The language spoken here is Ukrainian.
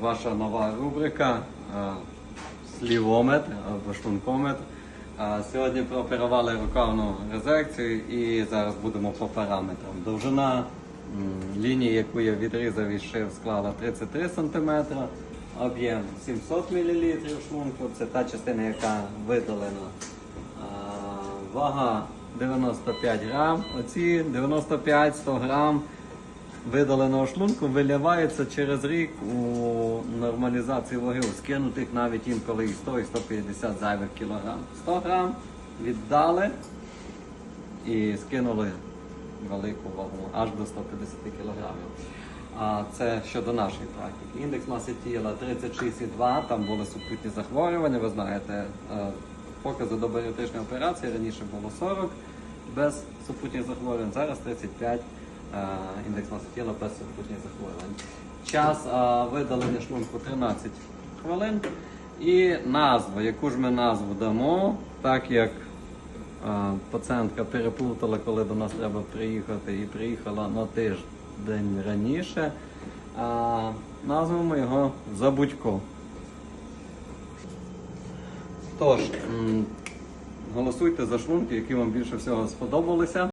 ваша нова рубрика е, слівометр або шлункометр. Е, Сьогодні прооперували рукавну резекцію і зараз будемо по параметрам. Довжина лінії, яку я відрізав і шив, склала 33 см, об'єм 700 мл шлунку. Це та частина, яка видалена. Вага 95 грам. Оці 95-100 грам видаленого шлунку виливається через рік у нормалізації ваги, у скинутих навіть інколи і 100 і 150 зайвих кілограм. 100 грам віддали і скинули велику вагу аж до 150 кілограмів. А це щодо нашої практики. Індекс маси тіла 36,2, там були супутні захворювання, ви знаєте, е, покази до баріатричної операції раніше було 40 без супутніх захворювань, зараз 35 е, індекс маси тіла без супутніх захворювань. Час е, видалення шлунку 13 хвилин. І назва, яку ж ми назву дамо, так як е, пацієнтка переплутала, коли до нас треба приїхати, і приїхала на тиждень раніше. Назвемо його Забудько. Тож, голосуйте за шлунки, які вам більше всього сподобалися.